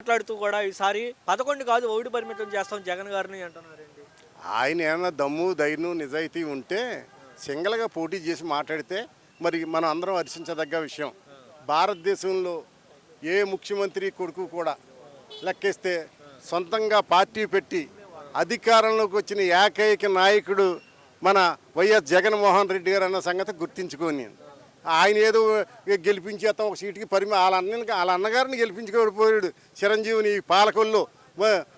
మాట్లాడుతూ కూడా ఈసారి పదకొండు కాదు ఒకటి పరిమితం చేస్తాం జగన్ గారిని అంటున్నారండి ఆయన ఏమైనా దమ్ము ధైర్యం నిజాయితీ ఉంటే సింగల్గా పోటీ చేసి మాట్లాడితే మరి మనం అందరం హర్షించదగ్గ విషయం. భారతదేశంలో ఏ ముఖ్యమంత్రి కొడుకు కూడా లెక్కేస్తే సొంతంగా పార్టీ పెట్టి అధికారంలోకి వచ్చిన ఏకైక నాయకుడు మన వైఎస్ జగన్మోహన్ రెడ్డి గారు అన్న సంగతి గుర్తించుకొని ఆయన ఏదో గెలిపించేస్తాం ఒక సీటుకి పరిమి వాళ్ళ అన్న వాళ్ళ అన్నగారిని గెలిపించుకోడిపోయాడు చిరంజీవిని పాలకొల్లో.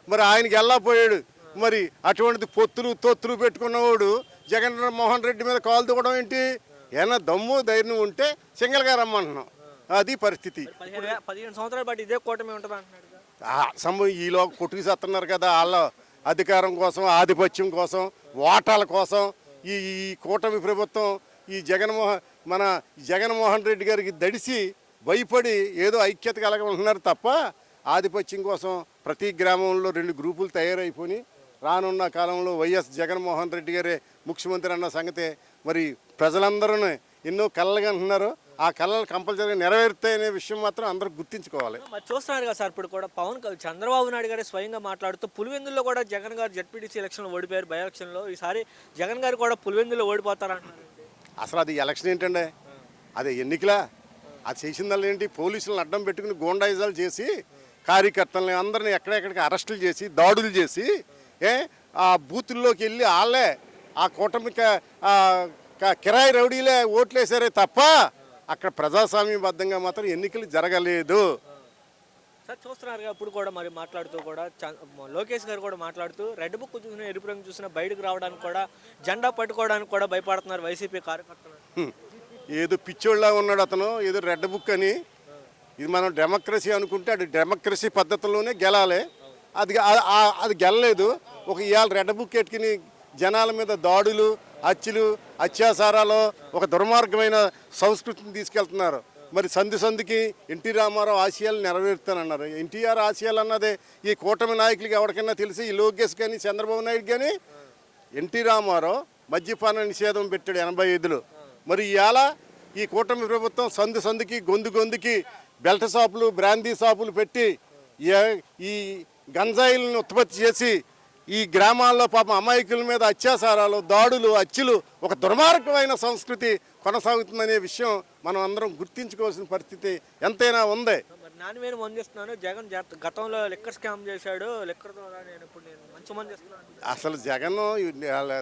మరి ఆయనకి వెళ్ళకపోయాడు మరి అటువంటిది పొత్తులు తొత్తులు పెట్టుకున్నవాడు జగన్ మోహన్ రెడ్డి మీద కాలు దిగడం ఏంటి? ఏమైనా దమ్ము ధైర్యం ఉంటే సింగల్గా రమ్మంటున్నాం. అది పరిస్థితి. పదిహేను సంవత్సరాల పాటు ఇదే కూటమి ఉంటుంది ఈలో కొట్టుకు చేస్తున్నారు కదా వాళ్ళ అధికారం కోసం ఆధిపత్యం కోసం ఓటాల కోసం ఈ ఈ కూటమి ప్రభుత్వం ఈ జగన్మోహన్ మన జగన్మోహన్ రెడ్డి గారికి దడిసి భయపడి ఏదో ఐక్యత కలగమంటున్నారు తప్ప ఆధిపత్యం కోసం ప్రతి గ్రామంలో రెండు గ్రూపులు తయారైపోయి రానున్న కాలంలో వైఎస్ జగన్మోహన్ రెడ్డి గారే ముఖ్యమంత్రి అన్న సంగతే మరి ప్రజలందరూ ఎన్నో కళ్ళగా అంటున్నారు. ఆ కళలు కంపల్సరీగా నెరవేరుతాయనే విషయం మాత్రం అందరూ గుర్తించుకోవాలి. మరి చూస్తున్నారు కదా సార్ ఇప్పుడు కూడా పవన్ చంద్రబాబు నాయుడు గారు స్వయంగా మాట్లాడుతూ పులివెందుల్లో కూడా జగన్ గారు జడ్పీటీసీ ఎలక్షన్లో ఓడిపోయారు. బై ఎలక్షన్లో ఈసారి జగన్ గారు కూడా పులివెందులో ఓడిపోతారంటున్నారు. అసలు అది ఎలక్షన్ ఏంటండి? అది ఎన్నికలా? అది చేసిందల్లా ఏంటి? పోలీసులను అడ్డం పెట్టుకుని గోండాయిజాలు చేసి కార్యకర్తలని అందరిని ఎక్కడెక్కడికి అరెస్టులు చేసి దాడులు చేసి ఏ ఆ బూతుల్లోకి వెళ్ళి వాళ్ళే ఆ కూటమి కిరాయి రౌడీలే ఓట్లేసారే తప్ప అక్కడ ప్రజాస్వామ్యబద్ధంగా మాత్రం ఎన్నికలు జరగలేదు. సార్ చూస్తున్నారు అప్పుడు కూడా మరి మాట్లాడుతూ కూడా లోకేష్ గారు కూడా మాట్లాడుతూ రెడ్ బుక్ చూసిన ఎరుపు రంగు చూసిన బయటకు రావడానికి కూడా జెండా పట్టుకోవడానికి కూడా భయపడుతున్నారు వైసీపీ కార్యకర్తలు. ఏదో పిచ్చోళ్ళ ఉన్నాడు అతను ఏదో రెడ్ బుక్ అని. ఇది మనం డెమోక్రసీ అనుకుంటే అది డెమోక్రసీ పద్ధతిలోనే గెలాలి. అది అది గెలలేదు. ఒక ఇవాళ రెడ్ బుక్ ఎట్టుకుని జనాల మీద దాడులు హత్యలు అత్యాచారాలు ఒక దుర్మార్గమైన సంస్కృతిని తీసుకెళ్తున్నారు. మరి సంధి సంధికి ఎన్టీ రామారావు ఆశయాలు నెరవేరుతానన్నారు. ఎన్టీఆర్ ఆశయాలు అన్నదే ఈ కూటమి నాయకులకి ఎవరికైనా తెలిసి ఈ లోకేష్ కానీ చంద్రబాబు నాయుడు కానీ ఎన్టీ రామారావు మద్యపాన నిషేధం పెట్టాడు ఎనభై ఐదులో. మరి ఇవాళ ఈ కూటమి ప్రభుత్వం సందు సందుకి గొంతు గొంతుకి బెల్ట్ షాపులు బ్రాందీ షాపులు పెట్టి ఈ గంజాయిలను ఉత్పత్తి చేసి ఈ గ్రామాల్లో పాపం అమాయకుల మీద అత్యాచారాలు దాడులు హత్యలు ఒక దుర్మార్గమైన సంస్కృతి కొనసాగుతుందనే విషయం మనం అందరం గుర్తించుకోవాల్సిన పరిస్థితి ఎంతైనా ఉంది. నాని నేను మందిస్తున్నాను జగన్ జత- గతంలో లిక్కర్ స్కామ్ చేశాడు. లిక్కర్ ద్వారా నేను ఇప్పుడు నేను మంచి మంది ఇస్తున్నాను అసలు జగన్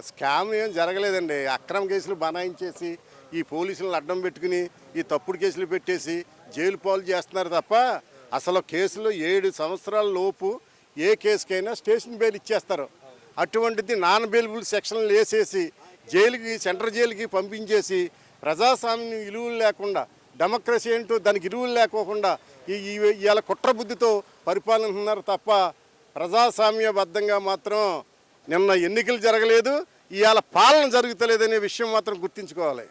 స్కామ్ ఏం జరగలేదండి. అక్రమ కేసులు బనాయించేసి ఈ పోలీసులను అడ్డం పెట్టుకుని ఈ తప్పుడు కేసులు పెట్టేసి జైలు పాలు చేస్తున్నారు తప్ప అసలు కేసులో ఏడు సంవత్సరాల లోపు ఏ కేసుకైనా స్టేషన్ బెయిల్ ఇచ్చేస్తారు. అటువంటిది నాన్ బెయిలబుల్ సెక్షన్లు వేసేసి జైలుకి సెంట్రల్ జైలుకి పంపించేసి ప్రజాస్వామ్యం విలువలు లేకుండా డెమోక్రసీ ఏంటో దానికి ఇరువులు లేకోకుండా ఈ ఇవాళ కుట్ర బుద్ధితో తప్ప ప్రజాస్వామ్యబద్ధంగా మాత్రం నిన్న ఎన్నికలు జరగలేదు. ఇవాళ పాలన జరుగుతలేదనే విషయం మాత్రం గుర్తించుకోవాలి.